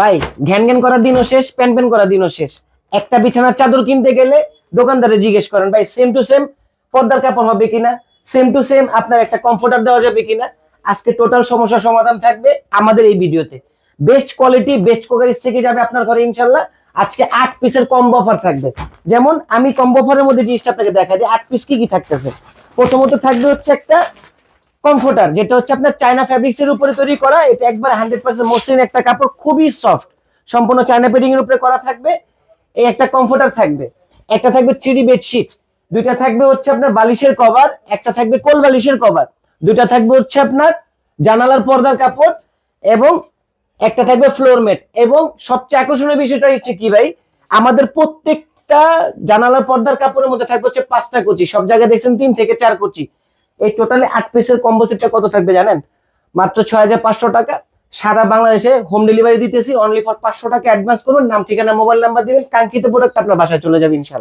ভাই, ঘ্যান ঘ্যান করার দিনও শেষ, প্যান প্যান করার দিনও শেষ। একটা বিছানার চাদর কিনতে গেলে দোকানদারে জিজ্ঞেস করেন, ভাই সেম টু সেম পর্দার কাপড় হবে কিনা? সেম টু সেম আপনার একটা কমফোর্টার দেওয়া যাবে কিনা? আজকে টোটাল সমস্যার সমাধান থাকবে আমাদের এই ভিডিওতে। বেস্ট কোয়ালিটি বেস্ট কোকারিজ থেকে যাবে আপনার ঘরে, ইনশাল্লাহ। আজকে আট পিসের কম্বো অফার থাকবে। যেমন, আমি কম্বো অফারের মধ্যে জিনিসটা আপনাকে দেখা দিই। আট পিস কি কি থাকতেছে? প্রথমত থাকবে হচ্ছে একটা কমফোর্টার, যেটা হচ্ছে আপনার চায়না ফ্যাব্রিক্স এর উপরে তৈরি করা, এটা একবার হান্ড্রেড পার্সেন্ট মসৃণ একটা কাপড়, খুবই সফট সম্পূর্ণ চায়না পেডিং এর উপরে করা থাকবে, এই একটা কমফোর্টার থাকবে, একটা থাকবে থ্রি বেডশিট দুইটা থাকবে হচ্ছে আপনার বালিশের কভার একটা থাকবে কোল বালিশের কভার দুইটা থাকবে হচ্ছে আপনার জানালার পর্দার কাপড় এবং একটা থাকবে ফ্লোর এবং সবচেয়ে আকর্ষণীয় বিষয়টা হচ্ছে কি ভাই, আমাদের প্রত্যেকটা জানালার পর্দার কাপড়ের মধ্যে থাকবে হচ্ছে পাঁচটা কুচি, সব জায়গায় দেখছেন তিন থেকে চার কুচি এই টোটালি আট পিসের কম্বো সেটটা কত থাকবে জানেন? মাত্র ছয় হাজার পাঁচশো টাকা। সারা বাংলাদেশে হোম ডেলিভারি দিতেছি অনলি ফর পাঁচশো টাকা অ্যাডভান্স করুন নাম, ঠিকানা মোবাইল নাম্বার দিবেন। কাঙ্ক্ষিত প্রোডাক্ট আপনার বাসায় চলে যাবে ইনশাল্লাহ